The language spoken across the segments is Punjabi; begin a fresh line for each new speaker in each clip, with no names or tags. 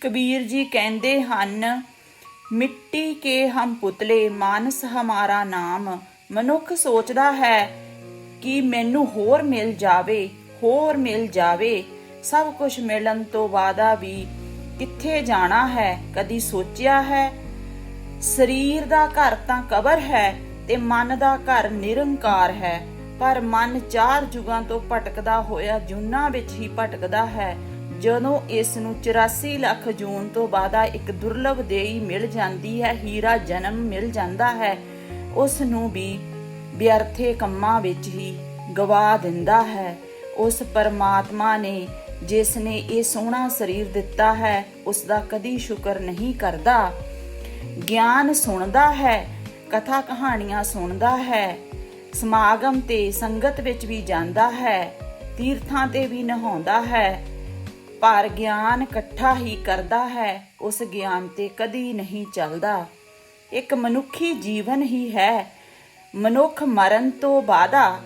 ਕਬੀਰ ਜੀ ਕਹਿੰਦੇ ਹਨ, ਮਿੱਟੀ ਕੇ ਹਮ ਪੁਤਲੇ, ਮਾਨਸ ਹਮਾਰਾ ਨਾਮ। ਮਨੁੱਖ ਸੋਚਦਾ ਹੈ ਕਿ ਮੈਨੂੰ ਹੋਰ ਮਿਲ ਜਾਵੇ, ਹੋਰ ਮਿਲ ਜਾਵੇ। ਸਭ ਕੁਝ ਮਿਲਣ ਤੋਂ ਬਾਅਦਾ ਵੀ ਕਿੱਥੇ ਜਾਣਾ ਹੈ, ਕਦੀ ਸੋਚਿਆ ਹੈ? ਸਰੀਰ ਦਾ ਘਰ ਤਾਂ ਕਬਰ ਹੈ ਤੇ ਮਨ ਦਾ ਘਰ ਨਿਰੰਕਾਰ ਹੈ, ਪਰ ਮਨ ਚਾਰ ਜੁਗਾਂ ਤੋਂ ਭਟਕਦਾ ਹੋਇਆ ਜੁਨਾ ਵਿੱਚ ਹੀ ਭਟਕਦਾ ਹੈ। ਜਦੋਂ ਇਸ ਨੂੰ 84 ਲੱਖ ਜੂਨ ਤੋਂ ਬਾਅਦਾ ਇੱਕ ਦੁਰਲਭ ਦੇਈ ਮਿਲ ਜਾਂਦੀ ਹੈ, ਹੀਰਾ ਜਨਮ ਮਿਲ ਜਾਂਦਾ ਹੈ, ਉਸ ਨੂੰ ਵੀ ਵਿਅਰਥੇ ਕੰਮਾਂ ਵਿੱਚ ਹੀ ਗਵਾ ਦਿੰਦਾ ਹੈ। ਉਸ ਪਰਮਾਤਮਾ ਨੇ ਜਿਸ ਨੇ ਇਹ ਸੋਹਣਾ ਸਰੀਰ ਦਿੱਤਾ ਹੈ, ਉਸ ਦਾ ਕਦੀ ਸ਼ੁਕਰ ਨਹੀਂ ਕਰਦਾ। ਗਿਆਨ ਸੁਣਦਾ ਹੈ, ਕਥਾ ਕਹਾਣੀਆਂ ਸੁਣਦਾ ਹੈ, ਸਮਾਗਮ ਤੇ ਸੰਗਤ ਵਿੱਚ ਵੀ ਜਾਂਦਾ ਹੈ, ਤੀਰਥਾਂ ਤੇ ਵੀ ਨਹਾਉਂਦਾ ਹੈ। ਪਰ ਗਿਆਨ ਇਕੱਠਾ ਹੀ ਕਰਦਾ ਹੈ, ਉਸ ਗਿਆਨ ਤੇ ਕਦੀ ਨਹੀਂ ਚੱਲਦਾ। ਇੱਕ ਮਨੁੱਖੀ ਜੀਵਨ ਹੀ ਹੈ। ਮਨੁੱਖ ਮਰਨ ਤੋਂ ਬਾਅਦਾ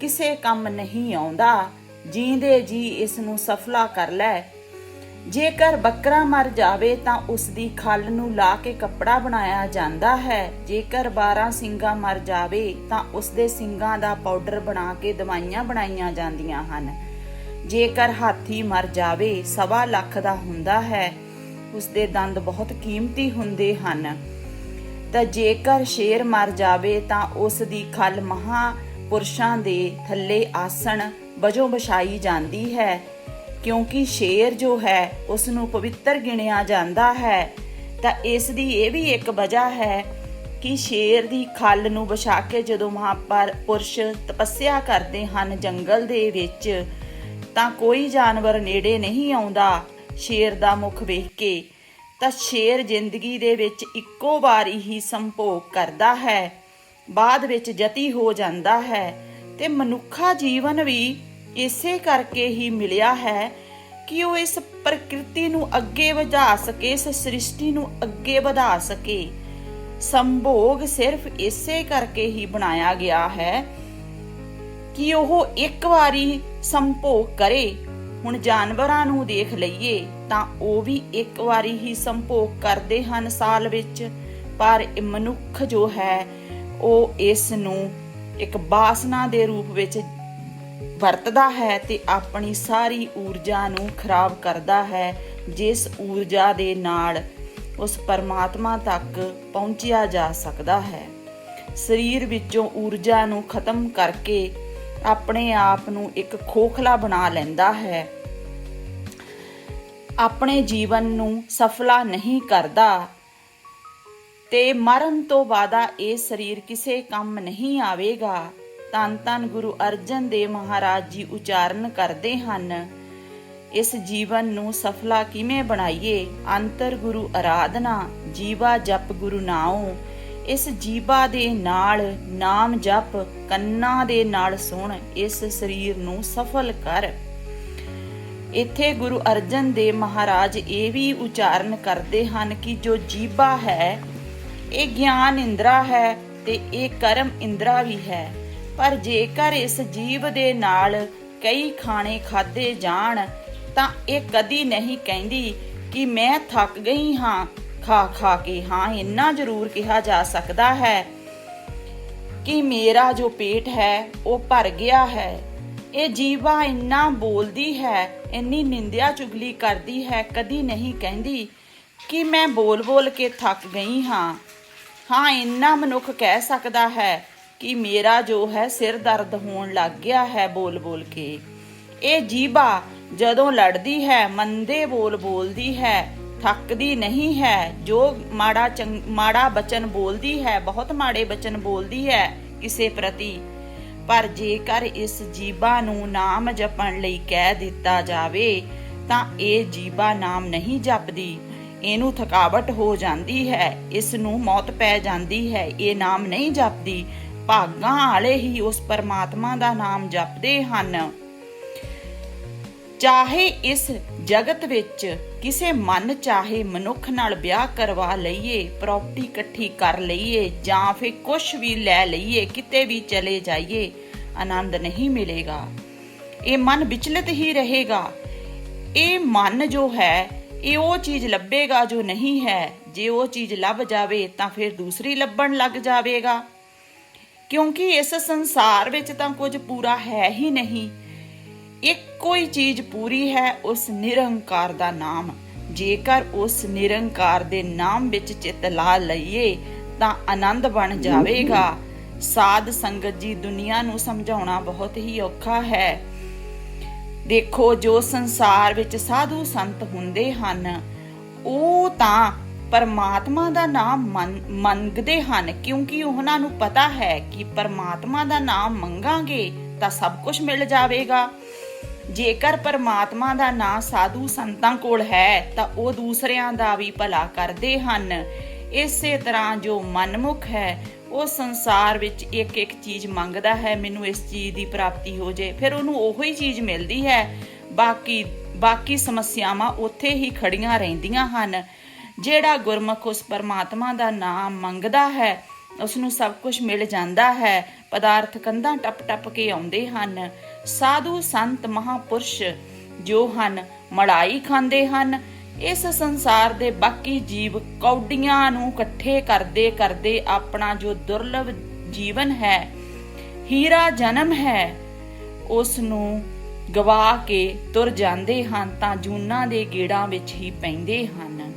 ਕਿਸੇ ਕੰਮ ਨਹੀਂ ਆਉਂਦਾ। ਜੀਂਦੇ ਜੀ ਇਸ ਨੂੰ ਸਫਲਾ ਕਰ ਲੈ। ਜੇਕਰ ਬੱਕਰਾ ਮਰ ਜਾਵੇ ਤਾਂ ਉਸ ਦੀ ਖੱਲ ਨੂੰ ਲਾ ਕੇ ਕੱਪੜਾ ਬਣਾਇਆ ਜਾਂਦਾ ਹੈ। ਜੇਕਰ 12 ਸਿੰਗਾ ਮਰ ਜਾਵੇ ਤਾਂ ਉਸ ਦੇ ਸਿੰਗਾਂ ਦਾ ਪਾਊਡਰ ਬਣਾ ਕੇ ਦਵਾਈਆਂ ਬਣਾਈਆਂ ਜਾਂਦੀਆਂ ਹਨ। ਜੇਕਰ ਹਾਥੀ ਮਰ ਜਾਵੇ, ਸਵਾ ਲੱਖ ਦਾ ਹੁੰਦਾ ਹੈ। ਉਸ ਦੇ ਦੰਦ ਬਹੁਤ ਕੀਮਤੀ ਹੁੰਦੇ ਹਨ। ਤਾਂ ਜੇਕਰ ਸ਼ੇਰ ਮਰ ਜਾਵੇ, ਤਾਂ ਉਸ ਦੀ ਖੱਲ ਮਹਾ ਪੁਰਸ਼ਾਂ ਦੇ ਥੱਲੇ ਆਸਣ ਵਜੋਂ ਵਿਛਾਈ ਜਾਂਦੀ ਹੈ। ਕਿਉਂਕਿ ਸ਼ੇਰ ਜੋ ਹੈ ਉਸ ਨੂੰ ਪਵਿੱਤਰ ਗਿਣਿਆ ਜਾਂਦਾ ਹੈ। ਤਾਂ ਇਸ ਦੀ ਇਹ ਵੀ ਇੱਕ ਵਜ੍ਹਾ ਹੈ ਕਿ ਸ਼ੇਰ ਦੀ ਖੱਲ ਨੂੰ ਵਿਛਾ ਕੇ ਜਦੋਂ ਮਹਾਪਰ ਪੁਰਸ਼ ਤਪੱਸਿਆ ਕਰਦੇ ਹਨ ਜੰਗਲ ਦੇ ਵਿੱਚ ਤਾਂ ਕੋਈ ਜਾਨਵਰ ਨੇੜੇ ਨਹੀਂ ਆਉਂਦਾ। ਸ਼ੇਰ ਦਾ ਮੁਖ ਵੇਖ ਕੇ ਤਾਂ ਸ਼ੇਰ ਜ਼ਿੰਦਗੀ ਦੇ ਵਿੱਚ ਇੱਕੋ ਵਾਰੀ ਹੀ ਸੰਭੋਗ ਕਰਦਾ ਹੈ। ਬਾਅਦ ਵਿੱਚ ਜਤੀ ਹੋ ਜਾਂਦਾ ਹੈ ਤੇ ਮਨੁੱਖਾ ਜੀਵਨ ਵੀ ਇਸੇ ਕਰਕੇ ਹੀ ਮਿਲਿਆ ਹੈ ਕਿ ਉਹ ਇਸ ਪ੍ਰਕਿਰਤੀ ਨੂੰ ਅੱਗੇ ਵਧਾ ਸਕੇ, ਇਸ ਸ੍ਰਿਸ਼ਟੀ ਨੂੰ ਅੱਗੇ ਵਧਾ ਸਕੇ। ਸੰਭੋਗ ਸਿਰਫ ਇਸੇ ਕਰਕੇ ਹੀ ਬਣਾਇਆ ਗਿਆ ਹੈ ਕਿ ਉਹ ਇੱਕ ਵਾਰੀ ਸੰਭੋਗ ਕਰੇ, ਹੁਣ ਜਾਨਵਰਾਂ ਨੂੰ ਦੇਖ ਲਈਏ ਤਾਂ ਉਹ ਵੀ ਇੱਕ ਵਾਰੀ ਹੀ ਸੰਭੋਗ ਕਰਦੇ ਹਨ ਸਾਲ ਵਿੱਚ। ਪਰ ਮਨੁੱਖ ਜੋ ਹੈ, ਉਹ ਇਸ ਨੂੰ ਇੱਕ ਬਾਸਨਾ ਦੇ ਰੂਪ ਵਿੱਚ ਵਰਤਦਾ ਹੈ ਤੇ ਆਪਣੀ ਸਾਰੀ ਊਰਜਾ ਨੂੰ ਖਰਾਬ ਕਰਦਾ ਹੈ, ਜਿਸ ਊਰਜਾ ਦੇ ਨਾਲ ਉਸ ਪਰਮਾਤਮਾ ਤੱਕ ਪਹੁੰਚਿਆ ਜਾ ਸਕਦਾ ਹੈ। ਸਰੀਰ ਵਿੱਚੋਂ ਊਰਜਾ ਨੂੰ ਖਤਮ ਕਰਕੇ ਆਪਣੇ ਆਪ ਨੂੰ ਇੱਕ ਖੋਖਲਾ ਬਣਾ ਲੈਂਦਾ ਹੈ। ਆਪਣੇ ਜੀਵਨ ਨੂੰ ਸਫਲਾ ਨਹੀਂ ਕਰਦਾ। ਤੇ ਮਰਨ ਤੋਂ ਬਾਅਦਾ ਇਹ ਸਰੀਰ ਕਿਸੇ ਕੰਮ ਨਹੀਂ ਆਵੇਗਾ। ਤਨ ਤਨ ਗੁਰੂ ਅਰਜਨ ਦੇਵ ਮਹਾਰਾਜ ਜੀ ਉਚਾਰਨ ਕਰਦੇ ਹਨ, ਇਸ ਜੀਵਨ ਨੂੰ ਸਫਲਾ ਕਿਵੇਂ ਬਣਾਈਏ? ਅੰਤਰ ਗੁਰੂ ਆਰਾਧਨਾ ਜੀਵਾ ਜਪ ਗੁਰੂ ਨਾਉ ਇਸ ਜੀਵਾ ਦੇ ਨਾਲ ਨਾਮ ਜਪ, ਕੰਨਾਂ ਦੇ ਨਾਲ ਸੁਣ, ਇਸ ਸਰੀਰ ਨੂੰ ਸਫਲ ਕਰ। ਇੱਥੇ ਗੁਰੂ ਅਰਜਨ ਦੇਵ ਮਹਾਰਾਜ ਇਹ ਵੀ ਉਚਾਰਨ ਕਰਦੇ ਹਨ ਕਿ ਜੋ ਜੀਵਾ ਹੈ, ਇਹ ਗਿਆਨ ਇੰਦਰਾ ਹੈ ਤੇ ਇਹ ਕਰਮ ਇੰਦਰਾ ਵੀ ਹੈ। ਪਰ ਜੇਕਰ ਇਸ ਜੀਵ ਦੇ ਨਾਲ ਕਈ ਖਾਣੇ ਖਾਦੇ ਜਾਣ, ਤਾਂ ਇਹ ਕਦੀ ਨਹੀਂ ਕਹਿੰਦੀ ਕਿ ਮੈਂ ਥੱਕ ਗਈ ਹਾਂ। ਖਾ ਖਾ ਕੇ ਹਾਂ ਇੰਨਾ ਜ਼ਰੂਰ ਕਿਹਾ ਜਾ ਸਕਦਾ ਹੈ ਕਿ ਮੇਰਾ ਜੋ ਪੇਟ ਹੈ, ਉਹ ਭਰ ਗਿਆ ਹੈ। ਇਹ ਜੀਵਾ ਇੰਨਾ ਬੋਲਦੀ ਹੈ, ਇੰਨੀ ਨਿੰਦਿਆ ਚੁਗਲੀ ਕਰਦੀ ਹੈ, ਕਦੀ ਨਹੀਂ ਕਹਿੰਦੀ ਕਿ ਮੈਂ ਬੋਲ ਬੋਲ ਕੇ ਥੱਕ ਗਈ ਹਾਂ। ਹਾਂ, ਇੰਨਾ ਮਨੁੱਖ ਕਹਿ ਸਕਦਾ ਹੈ ਕਿ ਮੇਰਾ ਜੋ ਹੈ, ਸਿਰ ਦਰਦ ਹੋਣ ਲੱਗ ਗਿਆ ਹੈ ਬੋਲ ਬੋਲ ਕੇ। ਇਹ ਜੀਵਾ ਜਦੋਂ ਲੜਦੀ ਹੈ, ਮੰਦੇ ਬੋਲ ਬੋਲਦੀ ਹੈ ਥੱਕਦੀ ਨਹੀਂ ਹੈ। ਜੋ ਮਾੜਾ ਮਾੜਾ ਬਚਨ ਬੋਲਦੀ ਹੈ, ਬਹੁਤ ਮਾੜੇ ਬਚਨ ਬੋਲਦੀ ਹੈ ਕਿਸੇ ਪ੍ਰਤੀ। ਪਰ ਜੇਕਰ ਇਸ ਜੀਬਾ ਨੂੰ ਨਾਮ ਜਪਣ ਲਈ ਕਹਿ ਦਿੱਤਾ ਜਾਵੇ, ਤਾਂ ਇਹ ਜੀਬਾ ਨਾਮ ਨਹੀਂ ਜਪਦੀ। ਇਹਨੂੰ ਥਕਾਵਟ ਹੋ ਜਾਂਦੀ ਹੈ, ਇਸ ਨੂੰ ਮੌਤ ਪੈ ਜਾਂਦੀ ਹੈ। ਇਹ ਨਾਮ ਨਹੀਂ ਜਪਦੀ। ਭਾਗਾਂ ਵਾਲੇ ਹੀ ਉਸ ਪਰਮਾਤਮਾ ਦਾ ਨਾਮ ਜਪਦੇ ਹਨ। ਚਾਹੇ ਇਸ ਜਗਤ ਵਿੱਚ ਕਿਸੇ ਮਨ ਚਾਹੇ ਮਨੁੱਖ ਨਾਲ ਵਿਆਹ ਕਰਵਾ ਲਈਏ ਪ੍ਰਾਪਰਟੀ ਇਕੱਠੀ ਕਰ ਲਈਏ ਜਾਂ ਫਿਰ ਕੁਝ ਵੀ ਲੈ ਲਈਏ, ਕਿਤੇ ਵੀ ਚਲੇ ਜਾਈਏ, ਆਨੰਦ ਨਹੀਂ ਮਿਲੇਗਾ। ਇਹ ਮਨ ਵਿਚਲਿਤ ਹੀ ਰਹੇਗਾ। ਇਹ ਮਨ ਜੋ ਹੈ, ਇਹ ਉਹ ਚੀਜ਼ ਲੱਭੇਗਾ ਜੋ ਨਹੀਂ ਹੈ। ਜੇ ਉਹ ਚੀਜ਼ ਲੱਭ ਜਾਵੇ ਤਾਂ ਫਿਰ ਦੂਸਰੀ ਲੱਭਣ ਲੱਗ ਜਾਵੇਗਾ। ਕਿਉਂਕਿ ਇਸ ਸੰਸਾਰ ਵਿੱਚ ਤਾਂ ਕੁਝ ਪੂਰਾ ਹੈ ਹੀ ਨਹੀਂ। ਇੱਕੋ ਹੀ ਚੀਜ਼ ਪੂਰੀ ਹੈ, ਉਸ ਨਿਰੰਕਾਰ ਦਾ ਨਾਮ। ਜੇਕਰ ਉਸ ਨਿਰੰਕਾਰ ਦੇ ਨਾਮ ਵਿੱਚ ਚਿੱਤ ਲਾ ਲਈਏ, ਤਾਂ ਆਨੰਦ ਬਣ ਜਾਵੇਗਾ। ਸਾਧ ਸੰਗਤ ਜੀ, ਦੁਨੀਆ ਨੂੰ ਸਮਝਾਉਣਾ ਬਹੁਤ ਹੀ ਔਖਾ ਹੈ। ਦੇਖੋ, ਜੋ ਸੰਸਾਰ ਵਿੱਚ ਸਾਧੂ ਸੰਤ ਹੁੰਦੇ ਹਨ, ਉਹ ਤਾਂ ਪਰਮਾਤਮਾ ਦਾ ਨਾਮ ਮੰਗਦੇ ਹਨ। ਕਿਉਂਕਿ ਉਹਨਾਂ ਨੂੰ ਪਤਾ ਹੈ ਕਿ ਪਰਮਾਤਮਾ ਦਾ ਨਾਮ ਮੰਗਾਂਗੇ, ਤਾਂ ਸਭ ਕੁਝ ਮਿਲ ਜਾਵੇਗਾ। ਜੇਕਰ ਪਰਮਾਤਮਾ ਦਾ ਨਾਂ ਸਾਧੂ ਸੰਤਾਂ ਕੋਲ ਹੈ, ਤਾਂ ਉਹ ਦੂਸਰਿਆਂ ਦਾ ਵੀ ਭਲਾ ਕਰਦੇ ਹਨ। ਇਸੇ ਤਰ੍ਹਾਂ ਜੋ ਮਨਮੁਖ ਹੈ, ਉਹ ਸੰਸਾਰ ਵਿੱਚ ਇੱਕ ਇੱਕ ਚੀਜ਼ ਮੰਗਦਾ ਹੈ, ਮੈਨੂੰ ਇਸ ਚੀਜ਼ ਦੀ ਪ੍ਰਾਪਤੀ ਹੋ ਜੇ। ਫਿਰ ਉਹਨੂੰ ਉਹੋ ਹੀ ਚੀਜ਼ ਮਿਲਦੀ ਹੈ। ਬਾਕੀ ਬਾਕੀ ਸਮੱਸਿਆਵਾਂ ਉੱਥੇ ਹੀ ਖੜੀਆਂ ਰਹਿੰਦੀਆਂ ਹਨ। ਜਿਹੜਾ ਗੁਰਮੁਖ ਉਸ ਪਰਮਾਤਮਾ ਦਾ ਨਾਮ ਮੰਗਦਾ ਹੈ ਉਸ ਨੂੰ ਸਭ ਕੁਝ ਮਿਲ ਜਾਂਦਾ ਹੈ। ਪਦਾਰਥ ਕੰਧਾਂ ਟੱਪ ਟੱਪ ਕੇ ਆਉਂਦੇ ਹਨ। ਸਾਧੂ ਸੰਤ ਮਹਾਪੁਰਸ਼ ਜੋ ਹਨ ਮੜਾਈ ਖਾਂਦੇ ਹਨ। ਇਸ ਸੰਸਾਰ ਦੇ ਬਾਕੀ ਜੀਵ ਕੌਡੀਆਂ ਨੂੰ ਇਕੱਠੇ ਕਰਦੇ ਕਰਦੇ ਆਪਣਾ ਜੋ ਦੁਰਲਭ ਜੀਵਨ ਹੈ, ਹੀਰਾ ਜਨਮ ਹੈ ਉਸ ਨੂੰ ਗਵਾ ਕੇ ਤੁਰ ਜਾਂਦੇ ਹਨ ਤਾਂ ਜੂਨਾਂ ਦੇ ਗੇੜਾਂ ਵਿੱਚ ਹੀ ਪੈਂਦੇ ਹਨ।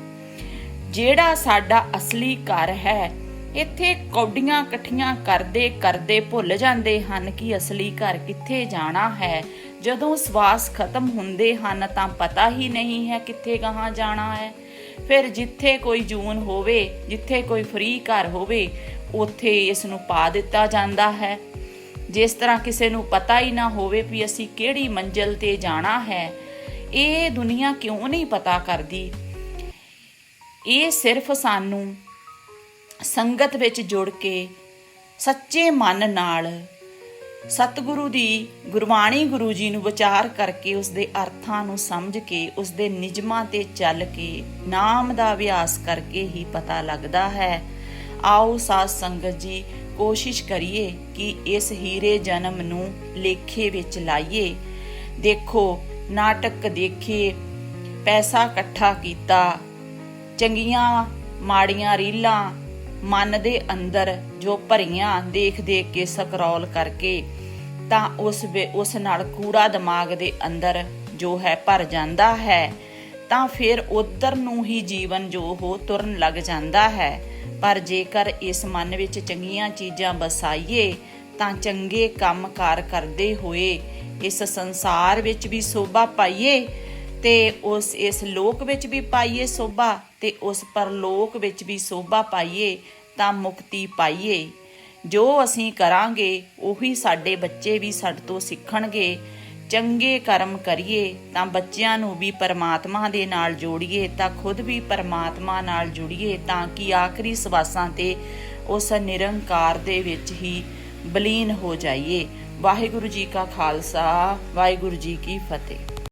ਜਿਹੜਾ ਸਾਡਾ ਅਸਲੀ ਘਰ ਹੈ ਇੱਥੇ ਕੌਡੀਆਂ ਇਕੱਠੀਆਂ ਕਰਦੇ ਕਰਦੇ ਭੁੱਲ ਜਾਂਦੇ ਹਨ ਕਿ ਅਸਲੀ ਘਰ ਕਿੱਥੇ ਜਾਣਾ ਹੈ। ਜਦੋਂ ਸਵਾਸ ਖਤਮ ਹੁੰਦੇ ਹਨ ਤਾਂ ਪਤਾ ਹੀ ਨਹੀਂ ਹੈ ਕਿੱਥੇ ਗਾਹਾਂ ਜਾਣਾ ਹੈ। ਫਿਰ ਜਿੱਥੇ ਕੋਈ ਜੂਨ ਹੋਵੇ, ਜਿੱਥੇ ਕੋਈ ਫਰੀ ਘਰ ਹੋਵੇ, ਉੱਥੇ ਇਸ ਨੂੰ ਪਾ ਦਿੱਤਾ ਜਾਂਦਾ ਹੈ। ਜਿਸ ਤਰ੍ਹਾਂ ਕਿਸੇ ਨੂੰ ਪਤਾ ਹੀ ਨਾ ਹੋਵੇ ਵੀ ਅਸੀਂ ਕਿਹੜੀ ਮੰਜ਼ਲ ਤੇ ਜਾਣਾ ਹੈ। ਇਹ ਦੁਨੀਆ ਕਿਉਂ ਨਹੀਂ ਪਤਾ ਕਰਦੀ? ਇਹ ਸਿਰਫ ਸਾਨੂੰ ਸੰਗਤ ਵਿੱਚ ਜੁੜ ਕੇ ਸੱਚੇ ਮਨ ਨਾਲ ਸਤਿਗੁਰੂ ਦੀ ਗੁਰਬਾਣੀ ਗੁਰੂ ਜੀ ਨੂੰ ਵਿਚਾਰ ਕਰਕੇ ਉਸ ਦੇ ਅਰਥਾਂ ਨੂੰ ਸਮਝ ਕੇ, ਉਸ ਦੇ ਨਿਯਮਾਂ ਤੇ ਚੱਲ ਕੇ, ਨਾਮ ਦਾ ਅਭਿਆਸ ਕਰਕੇ ਹੀ ਪਤਾ ਲੱਗਦਾ ਹੈ। ਆਓ ਸਾਧ ਸੰਗਤ ਜੀ, ਕੋਸ਼ਿਸ਼ ਕਰੀਏ ਕਿ ਇਸ ਹੀਰੇ ਜਨਮ ਨੂੰ ਲੇਖੇ ਵਿੱਚ ਲਾਈਏ। ਦੇਖੋ, ਨਾਟਕ ਦੇਖੇ, ਪੈਸਾ ਇਕੱਠਾ ਕੀਤਾ, ਚੰਗੀਆਂ ਮਾੜੀਆਂ ਰੀਲਾਂ ਮਨ ਦੇ ਅੰਦਰ ਜੋ ਭਰੀਆਂ ਦੇਖ ਦੇਖ ਕੇ ਸਕਰੋਲ ਕਰਕੇ, ਤਾਂ ਉਸ ਉਸ ਨਾਲ ਕੂੜਾ ਦਿਮਾਗ ਦੇ ਅੰਦਰ ਜੋ ਹੈ ਭਰ ਜਾਂਦਾ ਹੈ, ਤਾਂ ਫਿਰ ਉਧਰ ਨੂੰ ਹੀ ਜੀਵਨ ਜੋ ਹੋ ਤੁਰਨ ਲੱਗ ਜਾਂਦਾ ਹੈ। ਪਰ ਜੇਕਰ ਇਸ ਮਨ ਵਿੱਚ ਚੰਗੀਆਂ ਚੀਜ਼ਾਂ ਵਸਾਈਏ, ਤਾਂ ਚੰਗੇ ਕੰਮ ਕਾਰ ਕਰਦੇ ਹੋਏ ਇਸ ਸੰਸਾਰ ਵਿੱਚ ਵੀ ਸੋਭਾ ਪਾਈਏ ਤੇ ਉਸ, ਇਸ ਲੋਕ ਵਿੱਚ ਵੀ ਪਾਈਏ ਸੋਭਾ ਤੇ ਉਸ ਪਰਲੋਕ ਵਿੱਚ ਵੀ ਸੋਭਾ ਪਾਈਏ, ਤਾਂ ਮੁਕਤੀ ਪਾਈਏ। ਜੋ ਅਸੀਂ ਕਰਾਂਗੇ, ਉਹੀ ਸਾਡੇ ਬੱਚੇ ਵੀ ਸਾਡੇ ਤੋਂ ਸਿੱਖਣਗੇ। ਚੰਗੇ ਕਰਮ ਕਰੀਏ, ਤਾਂ ਬੱਚਿਆਂ ਨੂੰ ਵੀ ਪਰਮਾਤਮਾ ਦੇ ਨਾਲ ਜੋੜੀਏ, ਤਾਂ ਖੁਦ ਵੀ ਪਰਮਾਤਮਾ ਨਾਲ ਜੁੜੀਏ, ਤਾਂ ਕਿ ਆਖਰੀ ਸਵਾਸਾਂ ਤੇ ਉਸ ਨਿਰੰਕਾਰ ਦੇ ਵਿੱਚ ਹੀ ਬਲੀਨ ਹੋ ਜਾਈਏ। ਵਾਹਿਗੁਰੂ ਜੀ ਕਾ ਖਾਲਸਾ, ਵਾਹਿਗੁਰੂ ਜੀ ਕੀ ਫਤਿਹ।